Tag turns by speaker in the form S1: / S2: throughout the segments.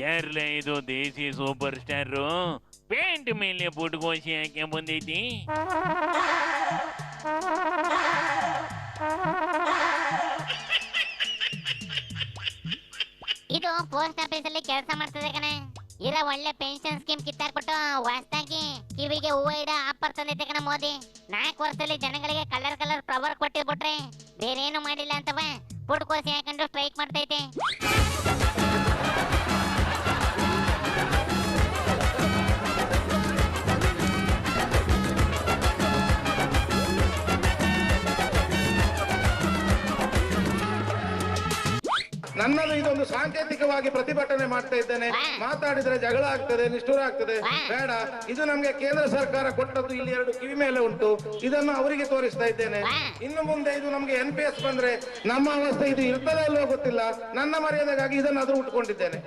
S1: ಯಾರ್ಲ ಇದು ದೇಸಿ super star paint ಮೇಲೆ ಪುಟ್ಕೋಸಿ ಹಾಕಿ ಬಂದೈತಿ.
S2: ಇದು ಪೋಸ್ಟ್ ಆಫೀಸ್ ಅಲ್ಲಿ ಕೆಲಸ ಮಾಡ್ತದೆ ಕಣೆ. ಇರ ಒಳ್ಳೆ ಪೆನ್ಷನ್ ಸ್ಕೀಮ್ ಕಿತ್ತಾಕ್ಬಿಟ್ಟು ಹೊಸ್ದಾಗಿ ಕಿವಿಗೆ ಹೂವು ಇಡ ಆಫರ್ ತಂದೈತೆ ಕಣ ಮೋದಿ. ನಾಲ್ಕು ವರ್ಷದಲ್ಲಿ ಜನಗಳಿಗೆ ಕಲರ್ ಕಲರ್ ಫ್ಲವರ್ ಕೊಟ್ಟಿದ್ಬಿಟ್ರೆ ಬೇರೆ ಏನು ಮಾಡಿಲ್ಲ ಅಂತವ. ಪುಟ್ಕೋಸಿ ಯಾಕಂದ್ರೆ ಸ್ಟ್ರೈಕ್ ಮಾಡ್ತೈತೆ.
S3: ನನ್ನದು ಇದೊಂದು ಸಾಂಕೇತಿಕವಾಗಿ ಪ್ರತಿಭಟನೆ ಮಾಡ್ತಾ ಇದ್ದೇನೆ. ಮಾತಾಡಿದ್ರೆ ಜಗಳ ಆಗ್ತದೆ ನಿಷ್ಠುರ ಆಗ್ತದೆ. ಬೇಡ ಇದು ನಮ್ಗೆ ಕೇಂದ್ರ ಸರ್ಕಾರ ಕೊಟ್ಟದ್ದು ಇಲ್ಲಿ ಎರಡು ಕಿವಿ ಮೇಲೆ ಉಂಟು. ಇದನ್ನು ಅವರಿಗೆ ತೋರಿಸ್ತಾ ಇದ್ದೇನೆ. ಇನ್ನು ಮುಂದೆ ಇದು ನಮ್ಗೆ ಎನ್ ಪಿ ಎಸ್ ಬಂದ್ರೆ ನಮ್ಮ ಅವಸ್ಥೆ ಇದು ಇರ್ತದೆ ಅಲ್ಲೋ ಗೊತ್ತಿಲ್ಲ. ನನ್ನ ಮರ್ಯಾದೆಗಾಗಿ ಇದನ್ನು ಅದ್ರ ಉಟ್ಕೊಂಡಿದ್ದೇನೆ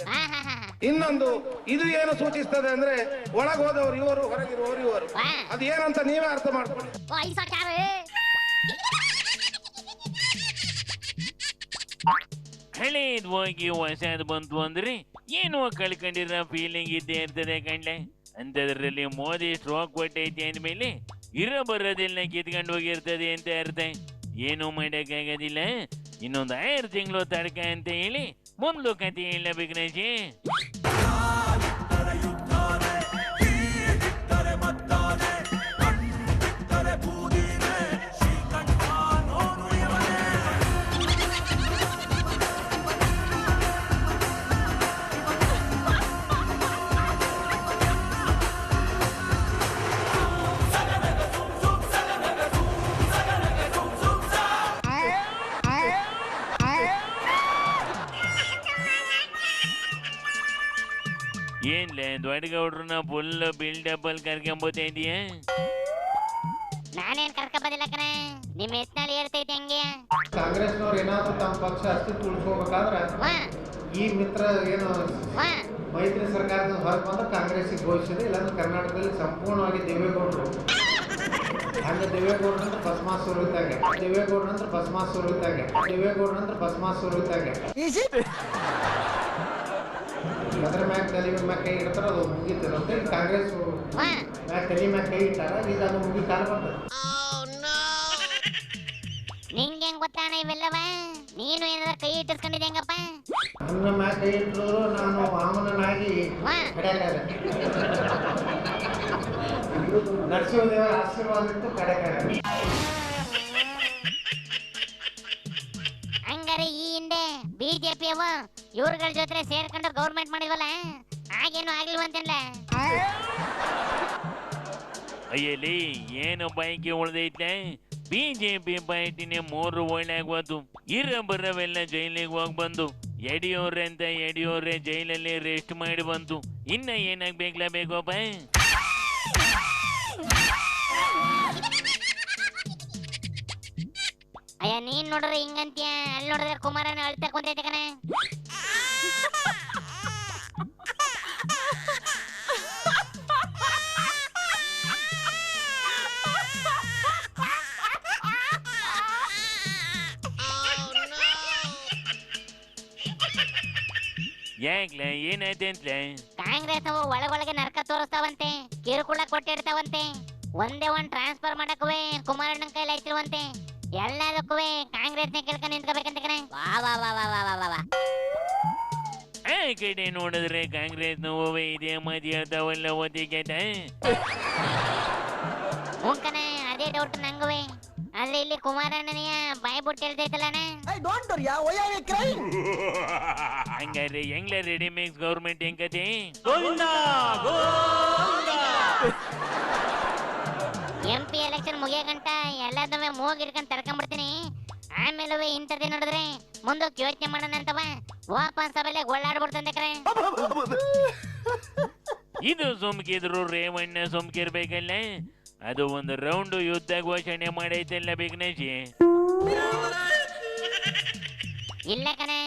S3: ಇನ್ನೊಂದು ಇದು ಏನು ಸೂಚಿಸ್ತದೆ ಅಂದ್ರೆ ಒಳಗೋದವರು ಇವರು ಹೊರಗಿರುವವರು ಇವರು. ಅದೇನಂತ ಏನಂತ ನೀವೇ ಅರ್ಥ ಮಾಡ್ಕೊಳ್ಳಿ.
S1: ಹೋಗಿ ಹೊಸದ್ ಬಂತು ಅಂದ್ರೆ ಏನೋ ಕಳ್ಕೊಂಡಿರೋ ಫೀಲಿಂಗ್ ಇದ್ದೇ ಇರ್ತದೆ ಕಂಡ್ಲೆ ಅಂತದ್ರಲ್ಲಿ ಮೋದಿ ಸ್ಟ್ರೋಕ್ ಕೊಟ್ಟೈತಿ ಅಂದ್ಮೇಲೆ ಇರೋ ಬರೋದಿಲ್ಲ ಕಿತ್ಕೊಂಡು ಹೋಗಿರ್ತದೆ ಅಂತ ಅರ್ಥ. ಏನು ಮಾಡೋಕ್ಕಾಗೋದಿಲ್ಲ. ಇನ್ನೊಂದು ಆರು ತಿಂಗಳು ತಡ್ಕ ಅಂತ ಹೇಳಿ ಮುಂದ್ಲು ಕತೆ ಹೇಳಬೇಕು ನಜಿ ಏನ್ಲೆ ದೊಡ್ಡ ಗೌಡ್ರನ್ನ ಫುಲ್ ಬಿಲ್ಡಪ್ ಅಲ್ಲಿ ಕರ್ಕೊಂಬೋತಾ ಇದೀಯ
S2: ನಾನೇನ್ ಕರ್ಕ ಬಂದಿಲ್ಲ ಕಣ. ನಿಮ್ ಎತ್ನಾಳಿ ಹೇಳ್ತೈತೆ ಹಂಗೆ.
S4: ಕಾಂಗ್ರೆಸ್ನವ್ರು ಏನಾದ್ರು ತಮ್ಮ ಪಕ್ಷ ಅಸ್ತಿತ್ವ ಉಳಿಸ್ಕೋಬೇಕಾದ್ರೆ
S2: ವಾ.
S4: ಈ ಮಿತ್ರ ಏನು
S2: ವಾ.
S4: ಮೈತ್ರಿ ಸರ್ಕಾರದ ಹೊರಗೆ ಬಂದ್ರೆ ಕಾಂಗ್ರೆಸ್ಸಿಗೆ ಘೋಷಿಸಿದೆ ಇಲ್ಲಾಂದ್ರೆ ಕರ್ನಾಟಕದಲ್ಲಿ ಸಂಪೂರ್ಣವಾಗಿ ದೇವೇಗೌಡರು. ಹಂಗೆ ದೇವೇಗೌಡರಂದ್ರೆ ಭಸ್ಮಾಸುರ ಇದ್ದಾಗೆ. ದೇವೇಗೌಡರಂದ್ರೆ ಭಸ್ಮಾ ಇದ್ದಾಗೆ. ದೇವೇಗೌಡರಂದ್ರೆ ಅಂದ್ರೆ ಭಸ್ಮಾ ಅದ್ರ ಮ್ಯಾಗ ತಲೆ ಮ್ಯಾಗ ಕೈ ಇಡ್ತಾರ ಅದು ಮುಗಿತಿರುತ್ತೆ. ಕಾಂಗ್ರೆಸ್ ಮ್ಯಾಗ ತಲೆ ಮ್ಯಾಗ ಕೈ ಇಟ್ಟಾರ ಈಗ ಅದು ಮುಗಿ ಕಾಲ ಬರ್ತದೆ
S2: ನಿಂಗೆ ಹೆಂಗ್ ಗೊತ್ತಾಣ ಇವೆಲ್ಲವ? ನೀನು ಏನಾರ ಕೈ ಇಟ್ಟಿಸ್ಕೊಂಡಿದ್ದೆ ಹೆಂಗಪ್ಪ?
S4: ನನ್ನ ಮ್ಯಾಗ ಕೈ ಇಟ್ಟರು ನಾನು ವಾಮನನಾಗಿ ಕಡೆಕಾಗ ನರಸಿಂಹದೇವರ ಆಶೀರ್ವಾದ ಇತ್ತು ಕಡೆಕಾಗ
S2: ಹಂಗಾರೆ ಈ ಹಿಂದೆ ಬಿಜೆಪಿ ಅವ ಇವ್ರಗಳ ಜೊತೆ ಸೇರ್ಕೊಂಡು ಗೌರ್ಮೆಂಟ್ ಮಾಡಿದ್ವಲ್ಲ ಆಗೇನು ಆಗ್ಲಿವಂತಲ್ಲ
S1: ಅಯ್ಯಲಿ ಏನು ಬೈಕಿ ಉಳ್ದೈತೆ? ಬಿಜೆಪಿ ಪಾರ್ಟಿನೇ ಮೂರು ಒಳ್ಳೆಯಾಗ್ಬೋದು ಇರ ಬರವೆಲ್ಲ ಜೈಲಿಗೆ ಹೋಗಿ ಬಂದು. ಯಡಿಯೂರ್ ಅಂತ ಎಡಿಯೋರೆ ಜೈಲಲ್ಲಿ ರೆಸ್ಟ್ ಮಾಡಿ ಬಂತು ಇನ್ನ ಏನಾಗ್ಬೇಕಲ್ಲ ಬೇಕೋಪ
S2: ಅಯ್ಯ ನೀನ್ ನೋಡ್ರೆ ಹಿಂಗಂತ್ಯ? ಅಲ್ಲಿ ನೋಡಿದ್ರೆ ಕುಮಾರನ ಅಳ್ತಾ ಕುಂತೈತೆ ಕಣ.
S1: ಯಾಗ್ಲ ಏನಾಯ್ತಂತ್ಲ
S2: ಕಾಂಗ್ರೆಸ್ ಅವು ಒಳಗೊಳಗೆ ನರಕ ತೋರಿಸ್ತಾವಂತೆ ಕಿರುಕುಳ ಕೊಟ್ಟಿರ್ತಾವಂತೆ ಒಂದೇ ಒಂದ್ ಟ್ರಾನ್ಸ್ಫರ್ ಮಾಡಕ್ಕವೆ ಕುಮಾರಣ್ಣ ಕೈಲಿ ಐತಿರುವಂತೆ ಎಲ್ಲದಕ್ಕೂ ಕಾಂಗ್ರೆಸ್ನ ಕೇಳ್ಕೊಂಡು ನಿಂತ್ಕೋಬೇಕಂತ ಕಣೆ. ವಾ ವಾ ವಾ ವಾ ವಾ ವಾ ವಾ.
S1: ಕಡೆ ನೋಡಿದ್ರೆ ಕಾಂಗ್ರೆಸ್ ನೋವೇ ಇದೆ ಮದಿ ಹೇಳ್ತಾವಲ್ಲ ಓದಿಗೆಟ
S2: ಹ್ಞೂ ಕಣ ಅದೇ ಡೌಟ್ ನಂಗುವೆ. ಅಲ್ಲಿ ಇಲ್ಲಿ ಕುಮಾರಣ್ಣನಿಯ ಬಾಯಿ ಬುಟ್ಟು ಹೇಳ್ತೈತಲ್ಲಣ್ಣ
S1: ಹಂಗಾರೆ ಹೆಂಗ್ಲ ರೆಡಿ ಮಿಕ್ಸ್ ಗೌರ್ಮೆಂಟ್ ಹೆಂಗತಿ
S2: ಎಂ ಪಿ ಎಲೆಕ್ಷನ್ ಮುಗಿಯಗಂಟ ಎಲ್ಲದನ್ನೂ ಮೂಗ್ ಹಿಡ್ಕೊಂಡು ತಡ್ಕೊಂಡ್ಬಿಡ್ತೀನಿ. ಆಮೇಲೆ ಇಂಥದ್ದೇ ನೋಡಿದ್ರೆ ಮುಂದಕ್ಕೆ ಯೋಚನೆ ಮಾಡೋಣ ಅಂತವ. ವಾಪಸ್ ಅವೆಲ್ಲ ಗೊಳ್ಳಾಡ್ಬಿಡ್ತಂದೆ ಕರೆ.
S1: ಇದು ಸುಮ್ಕಿದ್ರು ರೇವಣ್ಣ ಸುಮ್ಕಿರ್ಬೇಕಲ್ಲ. ಅದು ಒಂದು ರೌಂಡ್ ಯುದ್ಧ ಘೋಷಣೆ ಮಾಡೈತಲ್ಲ ಬಿಗ್ನೇಶಿ.
S2: ಇಲ್ಲ ಕಣೆ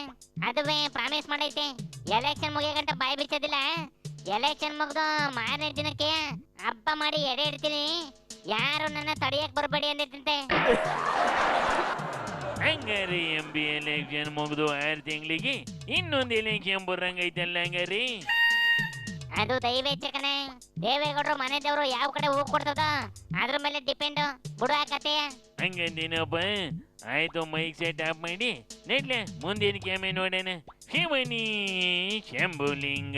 S2: ಅದುವೇ ಪ್ರಾಮಿಸ್ ಮಾಡೈತೆ. ಎಲೆಕ್ಷನ್ ಮುಗಿಯಗಂಟ ಬಾಯಿ ಬಿಚ್ಚದಿಲ್ಲ ಎಲೆಕ್ಷನ್ ಮುಗ್ದು ಮಾರನೇ ದಿನಕ್ಕೆ ಹಬ್ಬ ಮಾಡಿ ಎಡೆ ಇಡ್ತೀನಿ. ಯಾರು ನನ್ನ ತಡೆಯಕ್ ಬರಬೇಡಿ ಅಂದಿತ್ತಂತೆ
S1: ಹಂಗಾರೆ ಎಂ ಬಿ ಎಲೆಕ್ಷನ್ ಮುಗಿದು ಆರು ತಿಂಗಳಿಗೆ ಇನ್ನೊಂದು ಎಲೆಕ್ಷನ್ ಬರಂಗೈತಲ್ಲ ಹಂಗಾರಿ
S2: ಅದು ದೈವೇಚ್ಛೆ ಕಣೆ. ದೇವೇಗೌಡರು ಮನೆ ದೇವರು ಯಾವ ಕಡೆ ಹೋಗಿ ಕೊಡ್ತದ? ಅದ್ರ ಮೇಲೆ ಡಿಪೆಂಡ್ ಬಿಡು ಆ ಕತೆ.
S1: ಹಂಗಂದಿನಪ್ಪ ಆಯ್ತು ಮೈಕ್ ಸೆಟ್ ಆಫ್ ಮಾಡಿ. ನೆಡ್ಲೆ ಮುಂದಿನ ಕ್ಯಾಮೆ ನೋಡೋಣ. ಶಿವನಿ ಶಂಭುಲಿಂಗ.